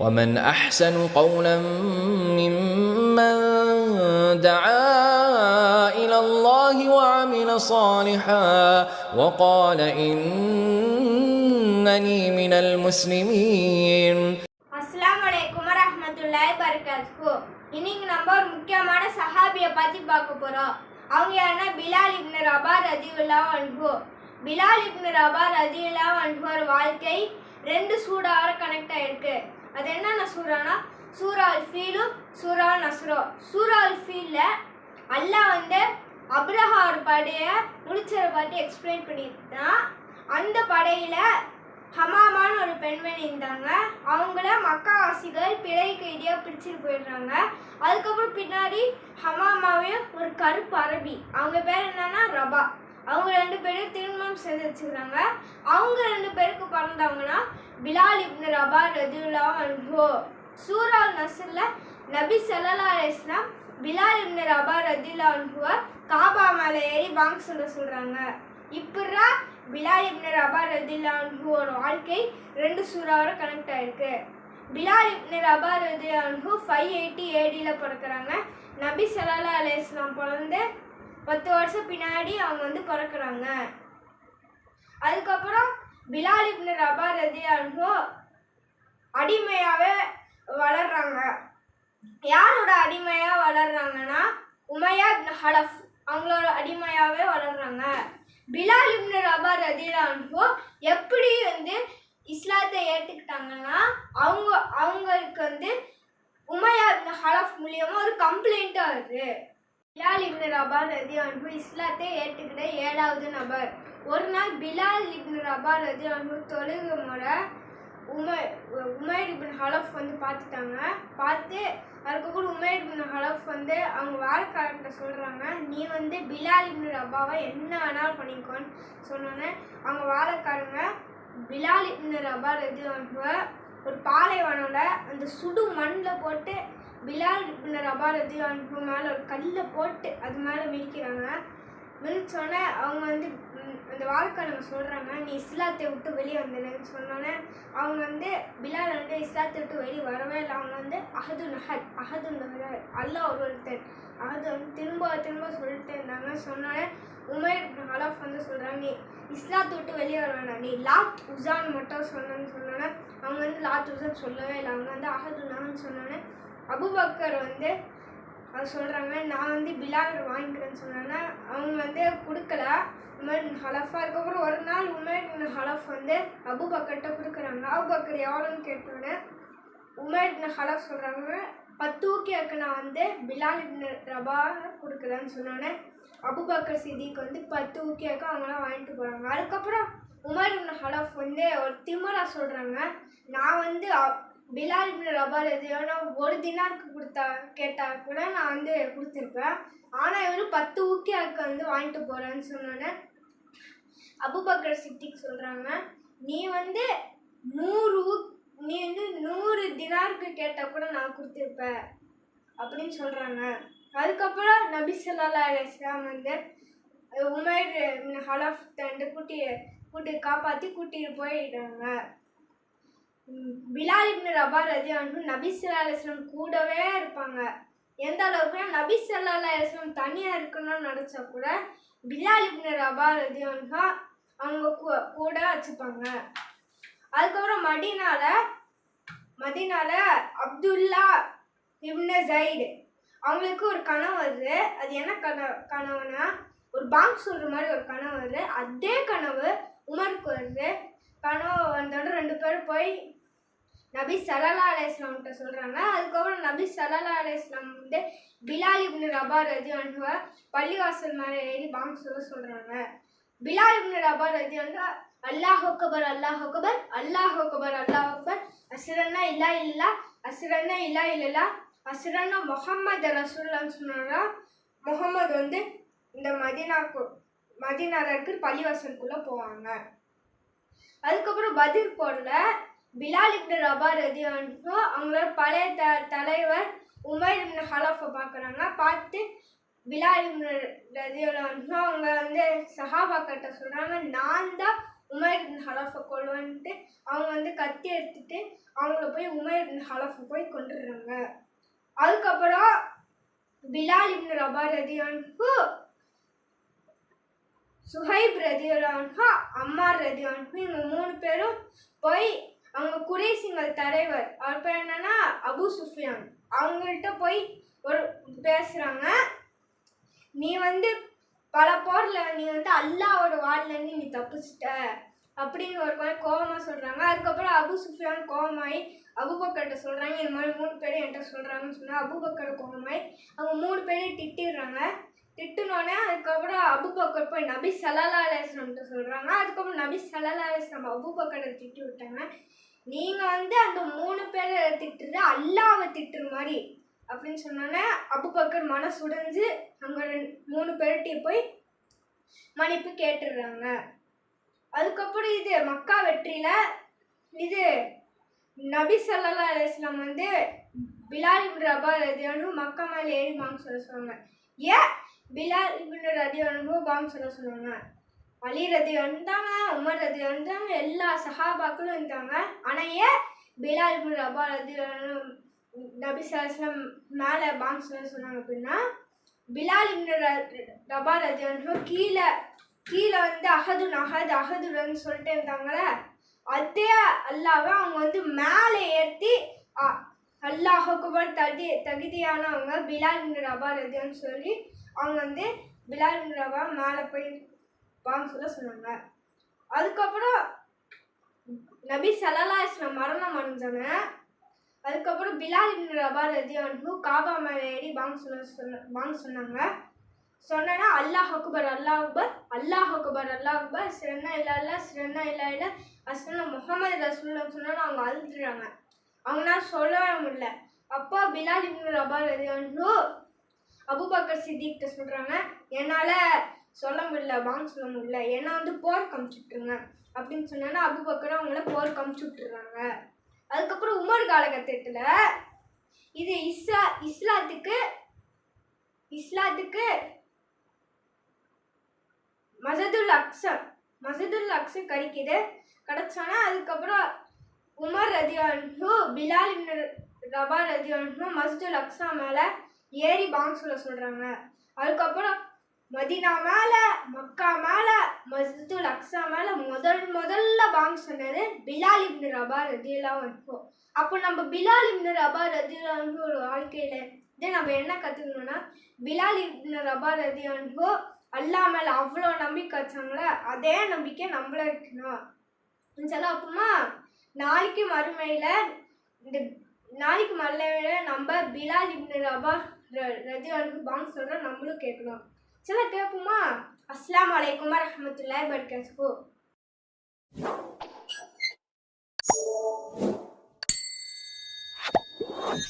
ومن أحسن قولا ممن دعا إلى الله وعمل صالحا وقال إنني من المسلمين அஸ்ஸலாமு அலைக்கும் வரஹ்மத்துல்லாஹி பரகாத்துஹு இன்னைக்கு நம்ம ஒரு முக்கியமான சஹாபியை பத்தி பார்க்க போறோம் அவங்க யாருன்னா பிலால் இப்னு ரபா ரதியுல்லாஹ் அன்ஹு பிலால் இப்னு ரபா ரதியுல்லாஹ் அன்ஹுவோட வாழ்க்கை ரெண்டு சூறாவோட கனெக்ட் ஆயிருக்கு அது என்னென்ன சூறானா சூரா அல் ஃபீலும் சூரா நஸ்ரோ சூரா அல் ஃபீலில் அல்லாஹ் வந்து அப்ரஹார் படையை முடிச்சதை பற்றி எக்ஸ்பிளைன் பண்ணியிருந்தான் அந்த படையில் ஹமாமான்னு ஒரு பெண்மணி இருந்தாங்க. அவங்கள மக்காவாசிகள் பிழை கைதியாக பிடிச்சிட்டு போயிடுறாங்க. அதுக்கப்புறம் பின்னாடி ஹமாமாவையும் ஒரு கருப்பு அரபி. அவங்க பேர் என்னன்னா ரபா. அவங்க ரெண்டு பேரும் திருமணம் செய்து வச்சுக்கிறாங்க. அவங்க ரெண்டு பேருக்கு பிறந்தவங்கன்னா பிலால் இப்னு ரபா ரதுல்லா அன்ஹோ. சூரால் நசரில் நபி ஸல்லல்லாஹு அலைஹி வஸல்லம் பிலால் இப்னு ரபா ரதில்லா அன்ஹுவை காபா மேலே ஏறி பாங்க் சொல்ல சொல்கிறாங்க இப்படா பிலால் இப்னு ரபா ரதில்லா அன்ஹுவோட வாழ்க்கை ரெண்டு சூறாவோட கனெக்ட் ஆயிருக்கு. பிலால் இப்னு ரபா ரதி அன்ஹு ஃபைவ் எயிட்டி ஏடியில் பிறக்கிறாங்க. நபி ஸல்லல்லாஹு அலைஹி வஸல்லம் பிறந்து பத்து வருஷம் பின்னாடி அவங்க வந்து பிறக்கிறாங்க. அதுக்கப்புறம் பிலால் இப்னு ரபா ரதி அடிமையாகவே வளர்றாங்க. யாரோட அடிமையாக வளர்றாங்கன்னா உமையா ஹலஃப் அவங்களோட அடிமையாகவே வளர்றாங்க. பிலால் இப்னு ரபா ரதிலான்ஹோ எப்படி வந்து இஸ்லாத்தை ஏற்றுக்கிட்டாங்கன்னா அவங்க அவங்களுக்கு வந்து உமையா ஹலஃப் மூலியமாக ஒரு கம்ப்ளைண்ட்டாக வருது. பிலால் இப்னு ரபா ரதி அன்பு இஸ்லாத்தை ஏற்றுக்கிட்ட ஏழாவது நபர். ஒரு நாள் பிலால் இப்னு ரபா ரதி அன்பு தொழுகு முறை உமை உமைர் இப்னு ஹலஃப் வந்து பார்த்துட்டாங்க. பார்த்து அதுக்கப்புறம் உமர் இப்னு ஹலஃப் வந்து அவங்க வேலைக்காரர்கிட்ட சொல்கிறாங்க நீ வந்து பிலால் இப்னு ரபாவை என்ன வேணாலும் பண்ணிக்கோன்னு சொன்னோன்னே அவங்க வேலைக்காரங்க பிலால் இப்னு ரபா ரதி அன்புவை ஒரு பாலைவனோட அந்த சுடு மண்ணில் போட்டு பிலால் பின்னர் அபாரதி அவனுக்கு அன்பு மேலே ஒரு கல்லை போட்டு அது மேலே மிதிக்கிறாங்க. மிதிச்சோடனே அவங்க வந்து அந்த அந்த நம்ம சொல்கிறாங்க நீ இஸ்லாத்தை விட்டு வெளியே வந்துடுன்னு சொன்னோன்னே அவங்க வந்து பிலால் வந்து இஸ்லாத்தை விட்டு வெளியே வரவே இல்லை. அவங்க வந்து அஹது நகர் அகது நஹர் அல்லாஹ் ஒரு ஒருத்தன் அகது வந்து திரும்ப திரும்ப சொல்லிட்டு இருந்தாங்க. சொன்னோன்னே உமேர் இப்னு வந்து சொல்கிறாங்க நீ இஸ்லாத்தை விட்டு வெளியே வர வேண்டாம் நீ லாத் உசான் மட்டும் சொன்னேன்னு சொன்னோன்னே அவங்க வந்து லாத் உசான் சொல்லவே இல்லை. அவங்க வந்து அஹது நகர்னு சொன்னோன்னே அபுபக்கர் வந்து அது சொல்கிறாங்க நான் வந்து பிலால் வாங்கிக்கிறேன்னு சொன்னேன்னா அவங்க வந்து கொடுக்கல. உமர் ஹலஃபாக ஹலஃபா அதுக்கப்புறம் ஒரு நாள் உமர் ஹலஃப் வந்து அபுபக்கர்கிட்ட கொடுக்குறாங்க. அபுபக்கர் எவ்வளோன்னு கேட்டோன்னே உமர் ஹலஃப் சொல்கிறாங்க பத்து ஊக்கியாக்கு நான் வந்து பிலால் ரபா கொடுக்குறேன்னு சொன்னோன்னே அபுபக்கர் சிதிக்கு வந்து பத்து ஊக்கியாக்கு அவங்களாம் வாங்கிட்டு போகிறாங்க அதுக்கப்புறம் உமர் ஹலஃப் வந்து ஒரு திமரா சொல்கிறாங்க நான் வந்து பிலால் இப்படி ரபால் ரபா எதையோட ஒரு தினாருக்கு கொடுத்தா கேட்டால் கூட நான் வந்து கொடுத்துருப்பேன். ஆனால் இவர் பத்து ஊக்கியாவுக்கு வந்து வாங்கிட்டு போகிறேன்னு சொன்னோன்னே அபுபக்கர் சிட்டிக்கு சொல்கிறாங்க நீ வந்து நூறு ஊ- நீ வந்து நூறு தினாருக்கு கேட்டால் கூட நான் கொடுத்துருப்பேன். அப்படின்னு சொல்கிறாங்க அதுக்கப்புறம் நபி ஸல்லல்லாஹு இஸ்லாம் வந்து உமர் ஹலாஃப் தண்டு கூட்டி கூட்டி காப்பாற்றி கூட்டிகிட்டு போயிடுறாங்க. பிலால் இப்னு ரபா ரஜி அன்பு நபி ஸல்லல்லாஹு கூடவே இருப்பாங்க. எந்த அளவுக்கு நபி ஸல்லல்லாஹு தனியாக இருக்கணும்னு நினச்சா கூட பிலால் இப்னு ரபா ரஜி அன்பா அவங்க கூ- கூட வச்சுப்பாங்க. அதுக்கப்புறம் மடினால மதினால அப்துல்லா இப்னு ஜைடு. அவங்களுக்கு ஒரு கனவு வருது. அது என்ன கனவு கனவுனா ஒரு பாங்க் சொல்கிற மாதிரி ஒரு கனவு வருது. அதே கனவு உமருக்கு வருது. கனவு வந்தோடனே ரெண்டு பேரும் போய் நபி சல்லா அலேஸ்லாம்கிட்ட சொல்கிறாங்க அதுக்கப்புறம் நபி சல்லா அலேஸ்லாம் வந்து பிலால் இப்னு ரபா ரதி அனுவ பள்ளிவாசல் மேலே ஏறி பாம்பு சொல்ல சொல்கிறாங்க பிலால் இப்னு ரபா ரஜி வந்து அல்லாஹ் அக்பர் அல்லாஹ் அக்பர் அல்லாஹ் அக்பர் அல்லாஹ் அக்பர். அசுரன்னா இல்லா இல்லா அசுரன்னா இல்லா இல்லா அசுரன்னா முகம்மது ரசூல்லான்னு சொன்னா முகம்மது வந்து இந்த மதினாக்கு மதினாரருக்கு இருக்கிற பள்ளிவாசலுக்குள்ளே போவாங்க. அதுக்கப்புறம் பதில் போடல. பிலால் இப்னு ரபா ரதியான்ஹு அவங்களோட பழைய த தலைவர் உமைர் இப்னு ஹலஃபை பார்க்குறாங்க பார்த்து பிலால் இப்னு ரதியான்ஹு அவங்க வந்து சஹாபாக்கிட்ட சொல்கிறாங்க நான் தான் உமேர் இப்னு ஹலஃபை கொள்ளுன்ட்டு அவங்க வந்து கத்தி எடுத்துட்டு அவங்கள போய் உமேர் இப்னு ஹலஃபை போய் கொண்டுடுறாங்க அதுக்கப்புறம் பிலால் இப்னு ரபா ரதியானுக்கு சுஹைப் ரதியுல்லான்ஹா ரெடி ரதியான்ஹு இவங்க மூணு பேரும் போய் அவங்க குறைசிங்கள் தலைவர் அவர் பேர் என்னன்னா அபு சுஃபியான். அவங்கள்ட்ட போய் ஒரு பேசுகிறாங்க நீ வந்து பல போரில் நீ வந்து அல்லாவோட வார்டிலேருந்து நீ தப்பிச்சிட்ட அப்படின்னு ஒரு மாதிரி கோவமாக சொல்கிறாங்க அதுக்கப்புறம் அபு சுஃபியான் கோவமாயி அபுபக்கர்கிட்ட சொல்கிறாங்க இந்த மாதிரி மூணு பேரும் என்கிட்ட சொல்கிறாங்கன்னு சொன்னால் அபுபக்கர் கோவமாயி அவங்க மூணு பேரையும் திட்டிடுறாங்க. திட்டினோடனே அதுக்கப்புறம் அபுபக்கர் போய் நபி சலாலா அலிஸ்லாம்கிட்ட சொல்கிறாங்க அதுக்கப்புறம் நபி சல்லா அபு அபுபக்கரை திட்டி விட்டாங்க. நீங்கள் வந்து அந்த மூணு பேரை திட்டுறது அல்லாவை திட்டுற மாதிரி அப்படின்னு சொன்னோன்னே அபுபக்கர் மனசுடைஞ்சு அங்கே மூணு பேர்கிட்டையும் போய் மன்னிப்பு கேட்டுடுறாங்க அதுக்கப்புறம் இது மக்கா வெற்றியில் இது நபி சல்லா அலிஸ்லாம் வந்து பிலாலி ரபா ரதியானு மக்கா மேலே ஏறிமான்னு சொல்ல சொன்னாங்க ஏன்? பிலால் இப்னு ரதியானு பாம் சொல்ல சொன்னாங்க அலி ரதி வந்தாங்க உமர் ரதி வந்தாங்க எல்லா சஹாபாக்களும் இருந்தாங்க ஆனால் ஏன் பிலால் இப்னு ரபா ரதி நபி சலாஸ்லாம் மேலே பாம் சொல்ல சொன்னாங்க அப்படின்னா பிலால் இப்னு ரபா ரதி அனுபவம் கீழே கீழே வந்து அகதுன் அகது அகதுன்னு சொல்லிட்டு இருந்தாங்களே அதே அல்லாவை அவங்க வந்து மேலே ஏற்றி அல்லாஹ் தகுதி தகுதியானவங்க பிலால் இப்னு ரபா ரதியான்னு சொல்லி அவங்க வந்து பிலால் ரபா மேலே போய் வாங்க சொல்ல சொன்னாங்க. அதுக்கப்புறம் நபி சலல்லா இஸ்லாம் மரணம் அடைஞ்சாங்க. அதுக்கப்புறம் பிலால் இப்னு ரபா ரதியானு காபா மேலே ஏறி வாங்க சொல்ல சொன்ன வாங்க சொன்னாங்க. சொன்னேன்னா அல்லாஹ் அக்பர் அல்லாஹ் அக்பர் அல்லாஹ் அக்பர் அல்லாஹ் அக்பர் சிறன்னா இல்லா இல்லா சிறன்னா இல்லா இல்ல அஸ்னா முகமது ரசூல்லாம் சொன்னா அவங்க அழுதுறாங்க அவங்களால சொல்லவே முடியல. அப்போ பிலால் இப்னு ரபா ரதியானு அபுபக்கர் சித்திக்கிட்ட சொல்கிறாங்க என்னால் சொல்ல முடியல வாங்க சொல்ல முடியல ஏன்னா வந்து போர் காமிச்சுட்ருங்க அப்படின்னு சொன்னா அபுபக்கர் அவங்கள போர் காமிச்சு அதுக்கப்புறம் உமர் காலகட்டத்தில் இது இஸ்லா இஸ்லாத்துக்கு இஸ்லாத்துக்கு மசதுல் அக்ஸம் மசதுல் அக்ஸம் கிடைக்குது கிடைச்சோன்னா அதுக்கப்புறம் உமர் ரதியான்ஹு பிலால் இப்னு ரபா ரதியான்ஹு மசதுல் அக்ஸா மேலே ஏறி பாங்க சொல்ல சொல்கிறாங்க அதுக்கப்புறம் மதினா மேலே மக்கா மேலே மஸ்ஜிதுல் அக்ஸா மேலே முதல் முதல்ல பாங்க் சொன்னது பிலால் இப்னு ரபா ரதியெல்லாம் இருக்கும் அப்போ நம்ம பிலால் இப்னு ரபா ரதியல்லான்ஹு ஒரு வாழ்க்கையில் இதே நம்ம என்ன கற்றுக்கணும்னா பிலால் இப்னு ரபா ரதியான்கோ அல்லா மேலே அவ்வளோ நம்பிக்கை வச்சாங்களே அதே நம்பிக்கை நம்மள இருக்கணும் சொல்ல அப்புறமா நாளைக்கு மறுமையில் இந்த நாளைக்கு மறுமையில் நம்ம பிலால் இப்னு ரபா ரஜிவாளுக்கு பாங் சொல்கிறோம் நம்மளும் கேட்கணும். சில கேட்போமா? அஸ்லாம் வலைக்கும் ரஹமத்துல்லாய் பட் கேஸ்கோ